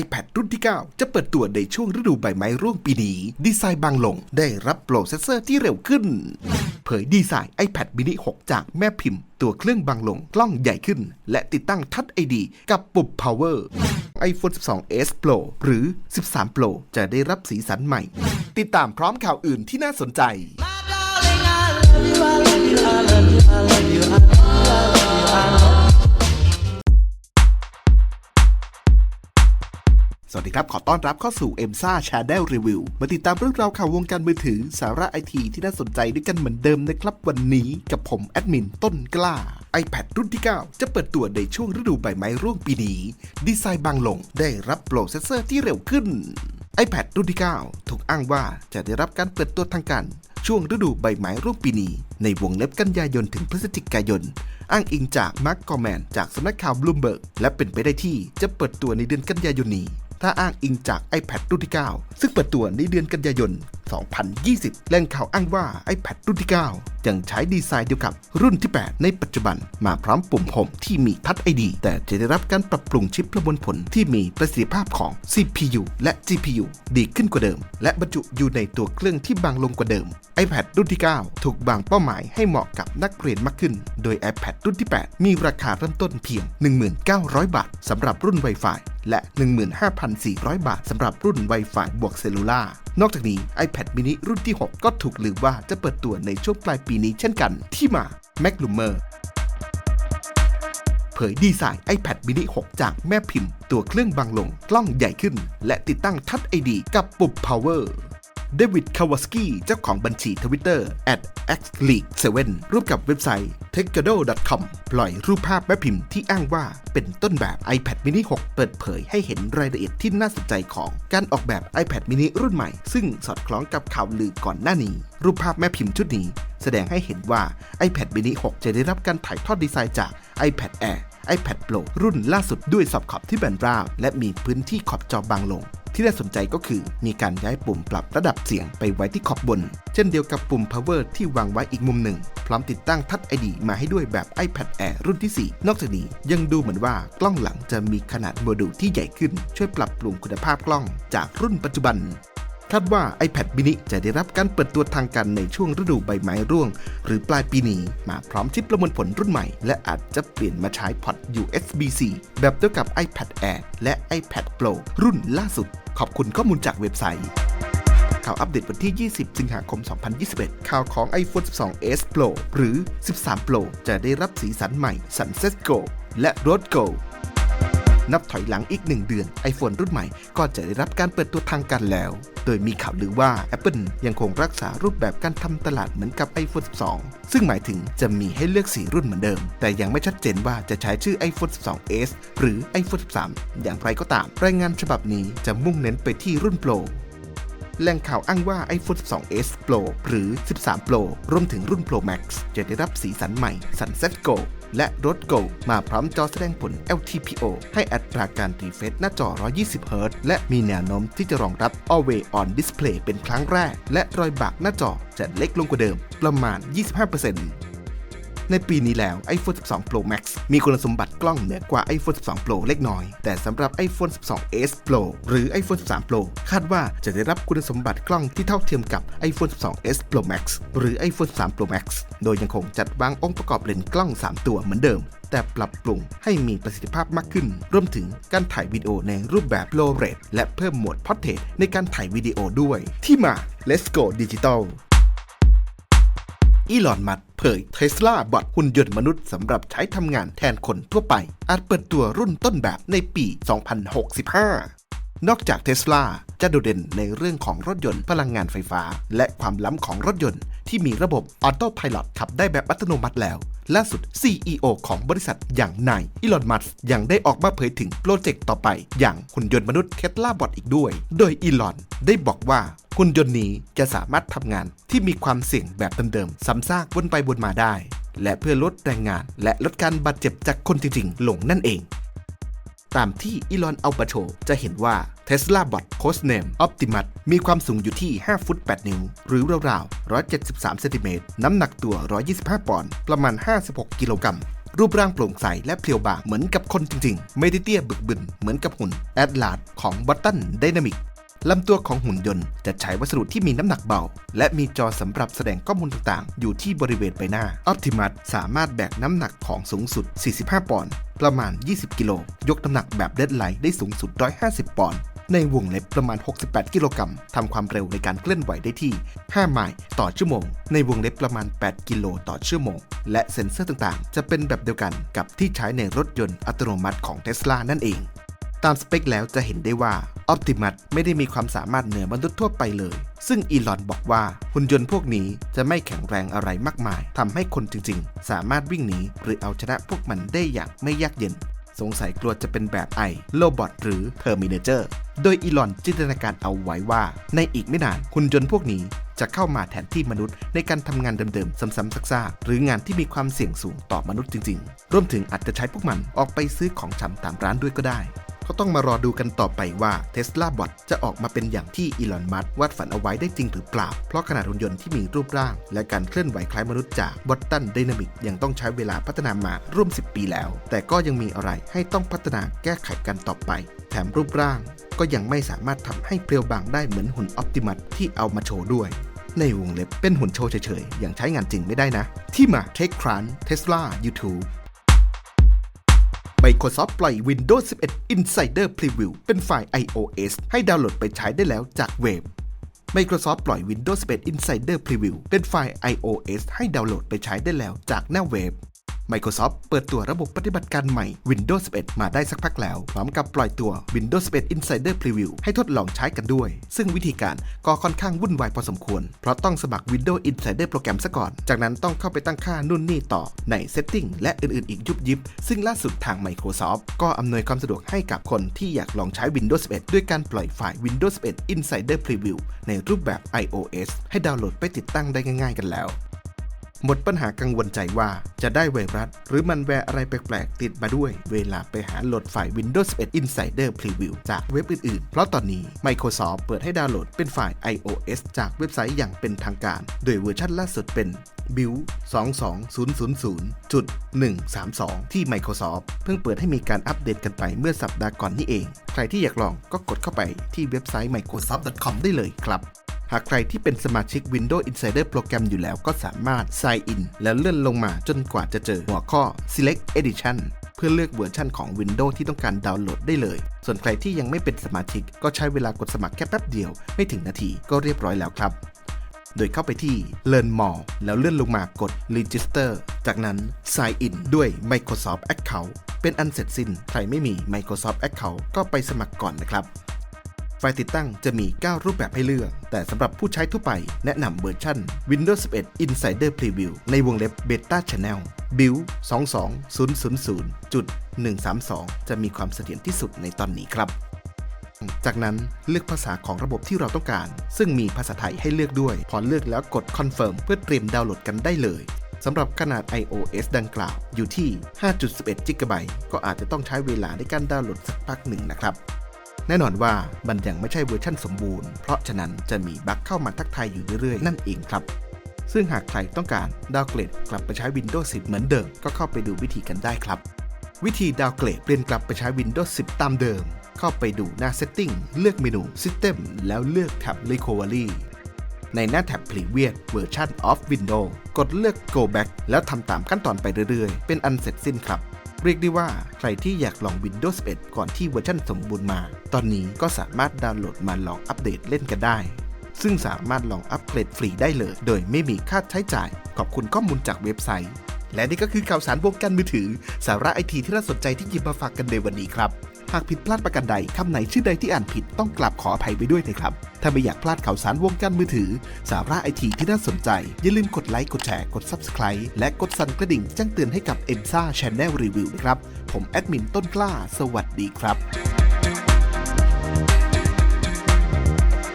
iPad รุ่นที่ 9 จะเปิดตัวในช่วงฤดูใบไม้ร่วงปีนี้ ดีไซน์บางลง ได้รับโปรเซสเซอร์ที่เร็วขึ้น เผยดีไซน์ iPad mini 6 จากแม่พิมพ์ ตัวเครื่องบางลง กล้องใหญ่ขึ้น และติดตั้งทัช ID กับปุ่ม Power iPhone 12s Pro หรือ 13 Pro จะได้รับสีสันใหม่ ติดตามพร้อมข่าวอื่นที่น่าสนใจ สวัสดีครับ ขอต้อนรับเข้าสู่ e m s a Channel Review มาติดตามเรื่องราวข่าววงการมือถือ สาระไอทีที่น่าสนใจด้วยกันเหมือนเดิมนะครับวันนี้กับผมแอดมินต้นกล้า iPad รุ่นที่ 9 จะเปิดตัวในช่วงฤดูใบไม้ร่วงปีนี้ ดีไซน์บางลงได้รับโปรเซสเซอร์ที่เร็วขึ้น iPad รุ่นที่ 9 ถูกอ้างว่าจะได้รับการเปิดตัวทางการช่วงฤดูใบไม้ร่วงปีนี้ ในวงเล็บกันยายนถึงพฤศจิกายน อ้างอิงจากมาร์กกอแมน จากสำนักข่าวบลูมเบิร์ก และเป็นไปได้ที่จะเปิดตัวในเดือนกันยายนนี้ ถ้าอ้างอิงจาก iPad รุ่นที่ 9 ซึ่งเปิดตัวในเดือนกันยายน 2020 แหล่งข่าวอ้างว่า iPad รุ่นที่ 9 ยังใช้ดีไซน์เดียวกับรุ่นที่ 8 ในปัจจุบัน มาพร้อมปุ่มโฮมที่มีทัช ID แต่จะได้รับการปรับปรุงชิปประมวลผลที่มีประสิทธิภาพของ CPU และ GPU ดีขึ้นกว่าเดิม และบรรจุอยู่ในตัวเครื่องที่บางลงกว่าเดิม iPad รุ่นที่ 9 ถูกบางเป้าหมายให้เหมาะกับนักเรียนมากขึ้น โดย iPad รุ่นที่ 8 มีราคาเริ่มต้นเพียง 1900บาทสำหรับรุ่น Wi-Fi และ 15,000 5,400 บาทสำหรับรุ่น Wi-Fi บวกเซลลูล่านอกจากนี้ iPad mini รุ่นที่ 6 ก็ถูกลือว่าจะเปิดตัวในช่วงปลายปีนี้เช่นกัน ที่มา m a c l u m e r เผยดีไซน์ iPad mini 6 จากแม่พิมพ์ ตัวเครื่องบางลง กล้องใหญ่ขึ้น และติดตั้งทัช ID กับปุ่ม Power เดวิดคาวาสกี้เจ้าของบัญชีทวิตเตอร์ @xleague7 ร่วมกับเว็บไซต์ t e c h g a d o c o m ปล่อยรูปภาพแม่พิมพ์ที่อ้างว่าเป็นต้นแบบ iPad mini 6 เปิดเผยให้เห็นรายละเอียดที่น่าสนใจของการออกแบบ iPad mini รุ่นใหม่ ซึ่งสอดคล้องกับข่าวลือก่อนหน้านี้ รูปภาพแม่พิมพ์ชุดนี้ แสดงให้เห็นว่า iPad mini 6 จะได้รับการถ่ายทอดดีไซน์จาก iPad Air iPad Pro รุ่นล่าสุดด้วยสับขอบที่แบนราบและมีพื้นที่ขอบจอบางลง ที่น่าสนใจก็คือ มีการย้ายปุ่มปรับระดับเสียงไปไว้ที่ขอบบน เช่นเดียวกับปุ่ม power ที่วางไว้อีกมุมหนึ่ง พร้อมติดตั้งทัช ID มาให้ด้วยแบบ iPad Air รุ่นที่ 4 นอกจากนี้ยังดูเหมือนว่ากล้องหลังจะมีขนาดโมดูลที่ใหญ่ขึ้น ช่วยปรับปรุงคุณภาพกล้องจากรุ่นปัจจุบัน คาดว่า iPad mini จะได้รับการเปิดตัวทางการในช่วงฤดูใบไม้ร่วง หรือปลายปีนี้ มาพร้อมชิปประมวลผลรุ่นใหม่ และอาจจะเปลี่ยนมาใช้พอร์ต USB-C แบบเดียวกับ iPad Air และ iPad Pro รุ่นล่าสุด ขอบคุณข้อมูลจากเว็บไซต์ข่าวอัปเดตวันที่ 20 สิงหาคม 2021 ข่าวของ iPhone 12s Pro หรือ 13 Pro จะได้รับสีสันใหม่ Sunset Go และ Road Go นับถอยหลังอีก 1 เดือน iPhone รุ่นใหม่ก็จะได้รับการเปิดตัวทางการแล้ว โดยมีข่าวลือว่า Apple ยังคงรักษารูปแบบการทำตลาดเหมือนกับ iPhone 12 ซึ่งหมายถึงจะมีให้เลือก 4 รุ่นเหมือนเดิม แต่ยังไม่ชัดเจนว่าจะใช้ชื่อ iPhone 12s หรือ iPhone 13 อย่างไรก็ตาม รายงานฉบับนี้จะมุ่งเน้นไปที่รุ่น Pro แหล่งข่าวอ้างว่า iPhone 12s Pro หรือ 13 Pro รวมถึงรุ่น Pro Max จะได้รับสีสันใหม่ Sunset Go และรถ Go มาพร้อมจอแสดงผล LTPO ให้อัตราการรีเฟรชหน้าจอ 120 Hz และมีแนวโน้มที่จะรองรับ Always On Display เป็นครั้งแรก และรอยบากหน้าจอจะเล็กลงกว่าเดิม ประมาณ 25% ในปีนี้แล้ว iPhone 12 Pro Max มีคุณสมบัติกล้องเหนือกว่า iPhone 12 Pro เล็กน้อย แต่สำหรับ iPhone 12s Pro หรือ iPhone 13 Pro คาดว่าจะได้รับคุณสมบัติกล้องที่เท่าเทียมกับ iPhone 12s Pro Max หรือ iPhone 13 Pro Max โดยยังคงจัดวางองค์ประกอบเลนส์กล้อง 3 ตัวเหมือนเดิม แต่ปรับปรุงให้มีประสิทธิภาพมากขึ้น รวมถึงการถ่ายวิดีโอในรูปแบบ Low Res และเพิ่มโหมด Portrait ในการถ่ายวิดีโอด้วย ที่มา Let's Go Digital อีลอนมัส ผยเทสลาบอทหุ่นยนต์มนุษย์สำหรับใช้ทำงานแทนคนทั่วไป อาจเปิดตัวรุ่นต้นแบบในปี 2065นอกจากเทสลาจะโดดเด่นในเรื่องของรถยนต์พลังงานไฟฟ้า และความล้ำของรถยนต์ที่มีระบบออโต้พ l o t ขับได้แบบอัตโนมัติแล้ว ล่าสุด CEO ของบริษัทอย่างนายอีลอนมัสยังได้ออกมาเผยถึงโปรเจกต์ต่อไป อย่างหุ่นยนต์มนุษย์เทสลาบอทอีกด้วย โดยอีลอนได้บอกว่าหุ่นยนต์นี้จะสามารถทำงานที่มีความเสี่ยงแบบเดิมๆซ้ำซากวนไปวนมาได้ และเพื่อลดแรงงาน และลดการบาดเจ็บจากคนจริงๆลงนั่นเอง ตามที่อีลอนเอาประโชจะเห็นว่า Tesla Bot Coast Name Optimus มีความสูงอยู่ที่ 5 ฟุต 8 นิ้ว หรือราวๆ 173 เซนติเมตร น้ำหนักตัว 125 ปอนด์ ประมาณ 56 กิโลกรัมรูปร่างโปร่งใสและเพรียวบางเหมือนกับคนจริงๆ ไม่ได้เตี้ยบึกบึนเหมือนกับหุ่นแอดลาดของบัตตันไดนามิก ลำตัวของหุ่นยนต์จะใช้วัสดุที่มีน้ำหนักเบา และมีจอสำหรับแสดงข้อมูลต่างๆ อยู่ที่บริเวณใบหน้า Optimus สามารถแบกน้ำหนักของสูงสุด 45 ปอนด์ประมาณ 20 กิโล ยกน้ำหนักแบบเดดไลท์ได้สูงสุด 150 ปอนด์ในวงเล็บประมาณ 68 กิโลกรัมทำความเร็วในการเคลื่อนไหวได้ที่ 5 ไมล์ต่อชั่วโมง ในวงเล็บประมาณ 8 กิโลต่อชั่วโมง และเซ็นเซอร์ต่างๆ จะเป็นแบบเดียวกันกับที่ใช้ในรถยนต์อัตโนมัติของ Tesla นั่นเอง ตามสเปคแล้วจะเห็นได้ว่า Optimus ไม่ได้มีความสามารถเหนือมนุษย์ทั่วไปเลย ซึ่งอีลอนบอกว่าหุ่นยนต์พวกนี้จะไม่แข็งแรงอะไรมากมายทำให้คนจริงๆ สามารถวิ่งหนีหรือเอาชนะพวกมันได้อย่างไม่ยากเย็น สงสัยกลัวจะเป็นแบบไอโลบอทหรือ Terminator โดยอีลอนจินตนาการเอาไว้ว่า ในอีกไม่นานหุ่นยนต์พวกนี้จะเข้ามาแทนที่มนุษย์ในการทำงานเดิมๆ ซ้ำๆซากๆหรืองานที่มีความเสี่ยงสูงต่อมนุษย์จริงๆ รวมถึงอาจจะใช้พวกมันออกไปซื้อของชำตามร้านด้วยก็ได้ ก็ต้องมารอดูกันต่อไปว่า Tesla Bot จะออกมาเป็นอย่างที่อีลอนมัสก์วาดฝันเอาไว้ได้จริงหรือเปล่า เพราะขนาดหุ่นยนต์ที่มีรูปร่าง และการเคลื่อนไหวคล้ายมนุษย์จาก b o t t o n Dynamic ยังต้องใช้เวลาพัฒนามาร่วม 10 ปีแล้ว แต่ก็ยังมีอะไรให้ต้องพัฒนาแก้ไขกันต่อไป แถมรูปร่าง ก็ยังไม่สามารถทำให้เพรียวบางได้เหมือนหุ่น Optimus ที่เอามาโชว์ด้วยในวงเล็บเป็นหุ่นโชว์เฉยๆ อย่างใช้งานจริงไม่ได้นะ ที่มา TechCrunch Tesla YouTube Microsoft ปล่อย Windows 11 Insider Preview เป็นไฟล์ iOS ให้ดาวน์โหลดไปใช้ได้แล้วจากเว็บ Microsoft ปล่อย Windows 11 Insider Preview เป็นไฟล์ iOS ให้ดาวน์โหลดไปใช้ได้แล้วจากหน้าเว็บ Microsoft เปิดตัวระบบปฏิบัติการใหม่ Windows 11 มาได้สักพักแล้ว พร้อมกับปล่อยตัว Windows 11 Insider Preview ให้ทดลองใช้กันด้วย ซึ่งวิธีการก็ค่อนข้างวุ่นวายพอสมควร เพราะต้องสมัคร Windows Insider โปรแกรมซะก่อน จากนั้นต้องเข้าไปตั้งค่านู่นนี่ต่อใน Setting และอื่นๆ อีกยุบยิบ ซึ่งล่าสุดทาง Microsoft ก็อำนวยความสะดวกให้กับคนที่อยากลองใช้ Windows 11 ด้วยการปล่อยไฟล์ Windows 11 Insider Preview ในรูปแบบ iOS ให้ดาวน์โหลดไปติดตั้งได้ง่าย ๆ กันแล้ว หมดปัญหากังวลใจว่าจะได้ไวรัส หรือมันแวร์อะไรแปลกๆ ติดมาด้วย เวลาไปหาโหลดไฟล์ Windows 11 Insider Preview จากเว็บอื่นๆ เพราะตอนนี้ Microsoft เปิดให้ดาวน์โหลดเป็นไฟล์ iOS จากเว็บไซต์อย่างเป็นทางการ โดยเวอร์ชันล่าสุดเป็น Build 22000.132 ที่ Microsoft เพิ่งเปิดให้มีการอัปเดตกันไปเมื่อสัปดาห์ก่อนนี่เอง ใครที่อยากลองก็กดเข้าไปที่เว็บไซต์ microsoft.com ได้เลยครับ หากใครที่เป็นสมาชิก Windows Insider โปรแกรมอยู่แล้วก็สามารถ Sign In แล้วเลื่อนลงมาจนกว่าจะเจอหัวข้อ Select Edition เพื่อเลือกเวอร์ชันของ Windows ที่ต้องการดาวน์โหลดได้เลย ส่วนใครที่ยังไม่เป็นสมาชิก ก็ใช้เวลากดสมัครแค่แป๊บเดียว ไม่ถึงนาทีก็เรียบร้อยแล้วครับ โดยเข้าไปที่ Learn More แล้วเลื่อนลงมากด Register จากนั้น Sign In ด้วย Microsoft Account เป็นอันเสร็จสิ้น ใครไม่มี Microsoft Account ก็ไปสมัครก่อนนะครับ ฟติดตั้งจะมี 9 รูปแบบให้เลือก แต่สำหรับผู้ใช้ทั่วไปแนะนำเวอร์ชัน Windows 11 Insider Preview ในวงเล็บ Beta Channel Build 22000.132 จะมีความเสถียรที่สุดในตอนนี้ครับ จากนั้นเลือกภาษาของระบบที่เราต้องการ ซึ่งมีภาษาไทยให้เลือกด้วย พอเลือกแล้วกด Confirm เพื่อเตรียมดาวน์โหลดกันได้เลยสำหรับขนาด iOS ดังกล่าวอยู่ที่ 5.11 GB ก็อาจจะต้องใช้เวลาในการดาวน์โหลดสักพักหนึ่งนะครับ แน่นอนว่ามันยังไม่ใช่เวอร์ชั่นสมบูรณ์ เพราะฉะนั้นจะมีบั๊กเข้ามาทักทายอยู่เรื่อยๆ นั่นเองครับ ซึ่งหากใครต้องการดาวเกรดกลับไปใช้ Windows 10 เหมือนเดิม ก็เข้าไปดูวิธีกันได้ครับ วิธีดาวเกรดเปลี่ยนกลับไปใช้ Windows 10 ตามเดิม เข้าไปดูหน้า Setting เลือกเมนู System แล้วเลือกแท็บ Recovery ในหน้าแท็บ Previous Version of Windows กดเลือก Go Back แล้วทำตามขั้นตอนไปเรื่อยๆ เป็นอันเสร็จสิ้นครับ เรียกได้ว่าใครที่อยากลอง Windows 11 ก่อนที่เวอร์ชันสมบูรณ์มา ตอนนี้ก็สามารถดาวน์โหลดมาลองอัปเดตเล่นกันได้ ซึ่งสามารถลองอัปเกรดฟรีได้เลย โดยไม่มีค่าใช้จ่าย ขอบคุณข้อมูลจากเว็บไซต์ และนี่ก็คือข่าวสารวงการมือถือ สาระไอทีที่น่าสนใจที่หยิบมาฝากกันในวันนี้ครับ หากผิดพลาดประการใดคำไหนชื่อใดที่อ่านผิดต้องกราบขออภัยไปด้วยนะครับ ถ้าไม่อยากพลาดข่าวสารวงการมือถือ สาระไอทีที่น่าสนใจ อย่าลืมกดไลค์ กดแชร์ กด Subscribe และกดสั่นกระดิ่งแจ้งเตือนให้กับ e m s a Channel Review นะครับ ผมแอดมินต้นกล้า สวัสดีครับ